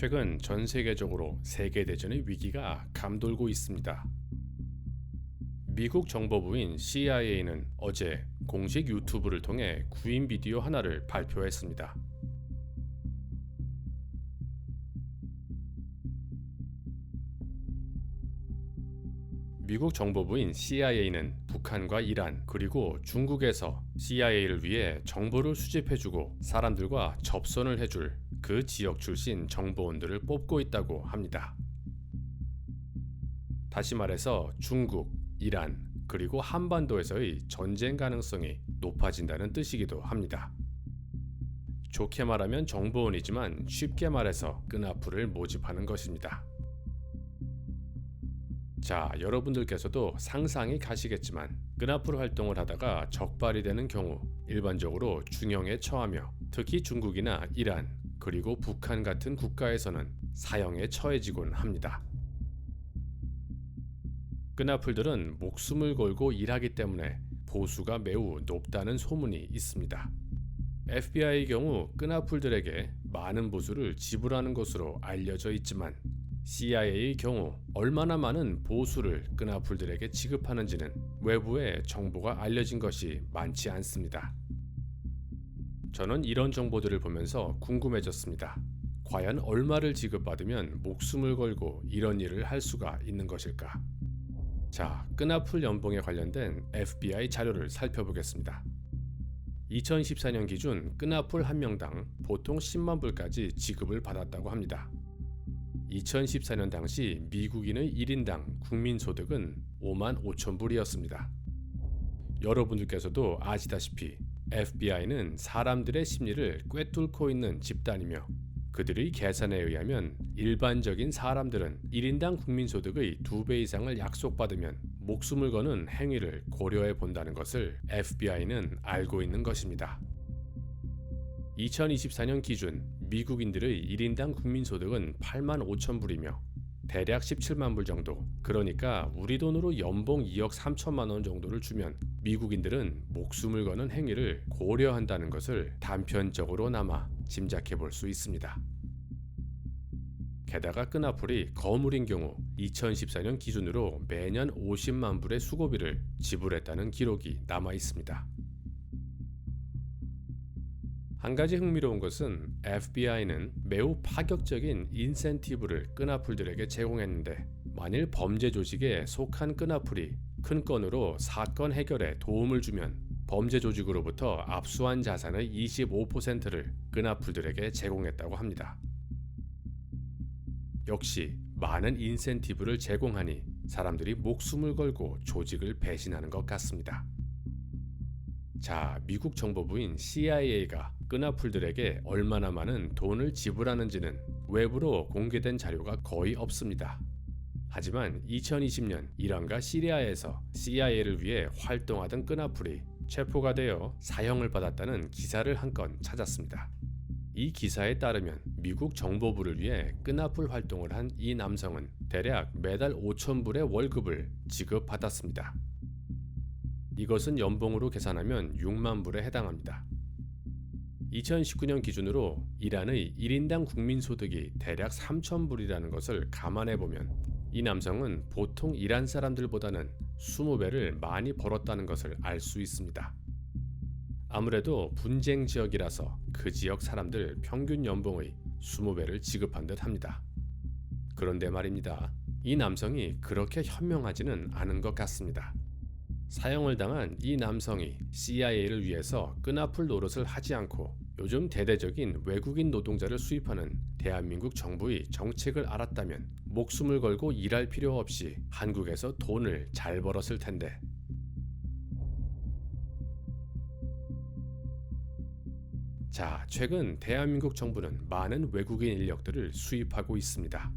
최근 전 세계적으로 세계 대전의 위기가 감돌고 있습니다. 미국 정보부인 CIA는 어제 공식 유튜브를 통해 구인 비디오 하나를 발표했습니다. 미국 정보부인 CIA는 북한과 이란 그리고 중국에서 CIA를 위해 정보를 수집해주고 사람들과 접선을 해줄 그 지역 출신 정보원들을 뽑고 있다고 합니다. 다시 말해서 중국, 이란, 그리고 한반도에서의 전쟁 가능성이 높아진다는 뜻이기도 합니다. 좋게 말하면 정보원이지만 쉽게 말해서 끈앞풀을 모집하는 것입니다. 자, 여러분들께서도 상상이 가시겠지만 끈앞풀 활동을 하다가 적발이 되는 경우 일반적으로 중형에 처하며 특히 중국이나 이란 그리고 북한 같은 국가에서는 사형에 처해지곤 합니다. 끈앞풀들은 목숨을 걸고 일하기 때문에 보수가 매우 높다는 소문이 있습니다. FBI의 경우 끈앞풀들에게 많은 보수를 지불하는 것으로 알려져 있지만 CIA의 경우 얼마나 많은 보수를 끈앞풀들에게 지급하는지는 외부에 정보가 알려진 것이 많지 않습니다. 저는 이런 정보들을 보면서 궁금해졌습니다. 과연 얼마를 지급받으면 목숨을 걸고 이런 일을 할 수가 있는 것일까? 자, 끈앞풀 연봉에 관련된 FBI 자료를 살펴보겠습니다. 2014년 기준 끈앞풀 한 명당 보통 10만 불까지 지급을 받았다고 합니다. 2014년 당시 미국인의 1인당 국민소득은 5만 5천 불이었습니다. 여러분들께서도 아시다시피 FBI는 사람들의 심리를 꿰뚫고 있는 집단이며 그들의 계산에 의하면 일반적인 사람들은 1인당 국민소득의 2배 이상을 약속받으면 목숨을 거는 행위를 고려해 본다는 것을 FBI는 알고 있는 것입니다. 2024년 기준 미국인들의 1인당 국민소득은 8만 5천 불이며 대략 17만 불 정도. 그러니까 우리 돈으로 연봉 2억 3천만 원 정도를 주면 미국인들은 목숨을 거는 행위를 고려한다는 것을 단편적으로나마 짐작해 볼 수 있습니다. 게다가 끈앞풀이 거물인 경우 2014년 기준으로 매년 50만 불의 수고비를 지불했다는 기록이 남아 있습니다. 한 가지 흥미로운 것은 FBI는 매우 파격적인 인센티브를 끈앞풀들에게 제공했는데 만일 범죄 조직에 속한 끈앞풀이 큰 건으로 사건 해결에 도움을 주면 범죄 조직으로부터 압수한 자산의 25%를 끈앞풀들에게 제공했다고 합니다. 역시 많은 인센티브를 제공하니 사람들이 목숨을 걸고 조직을 배신하는 것 같습니다. 자, 미국 정보부인 CIA가 끈앞풀들에게 얼마나 많은 돈을 지불하는지는 외부로 공개된 자료가 거의 없습니다. 하지만 2020년 이란과 시리아에서 CIA를 위해 활동하던 끈앞풀이 체포가 되어 사형을 받았다는 기사를 한 건 찾았습니다. 이 기사에 따르면 미국 정보부를 위해 끈앞풀 활동을 한 이 남성은 대략 매달 5천 불의 월급을 지급받았습니다. 이것은 연봉으로 계산하면 6만 불에 해당합니다. 2019년 기준으로 이란의 1인당 국민소득이 대략 3천불이라는 것을 감안해 보면 이 남성은 보통 이란 사람들보다는 20배를 많이 벌었다는 것을 알 수 있습니다. 아무래도 분쟁 지역이라서 그 지역 사람들 평균 연봉의 20배를 지급한 듯 합니다. 그런데 말입니다. 이 남성이 그렇게 현명하지는 않은 것 같습니다. 사형을 당한 이 남성이 CIA를 위해서 끈앞풀 노릇을 하지 않고 요즘 대대적인 외국인 노동자를 수입하는 대한민국 정부의 정책을 알았다면 목숨을 걸고 일할 필요 없이 한국에서 돈을 잘 벌었을 텐데. 자, 최근 대한민국 정부는 많은 외국인 인력들을 수입하고 있습니다.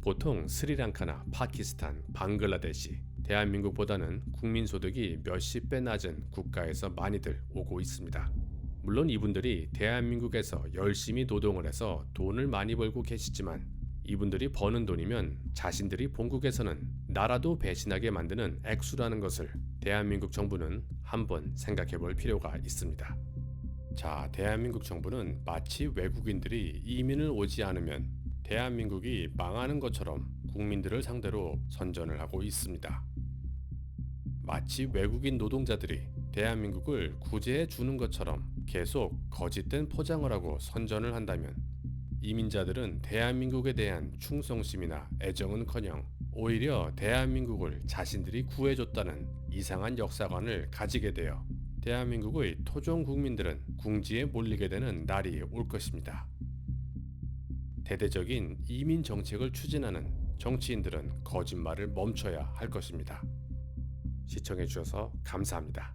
보통 스리랑카나 파키스탄, 방글라데시, 대한민국보다는 국민소득이 몇십 배 낮은 국가에서 많이들 오고 있습니다. 물론 이분들이 대한민국에서 열심히 노동을 해서 돈을 많이 벌고 계시지만 이분들이 버는 돈이면 자신들이 본국에서는 나라도 배신하게 만드는 액수라는 것을 대한민국 정부는 한번 생각해 볼 필요가 있습니다. 자, 대한민국 정부는 마치 외국인들이 이민을 오지 않으면 대한민국이 망하는 것처럼 국민들을 상대로 선전을 하고 있습니다. 마치 외국인 노동자들이 대한민국을 구제해 주는 것처럼 계속 거짓된 포장을 하고 선전을 한다면 이민자들은 대한민국에 대한 충성심이나 애정은커녕 오히려 대한민국을 자신들이 구해줬다는 이상한 역사관을 가지게 되어 대한민국의 토종 국민들은 궁지에 몰리게 되는 날이 올 것입니다. 대대적인 이민 정책을 추진하는 정치인들은 거짓말을 멈춰야 할 것입니다. 시청해 주셔서 감사합니다.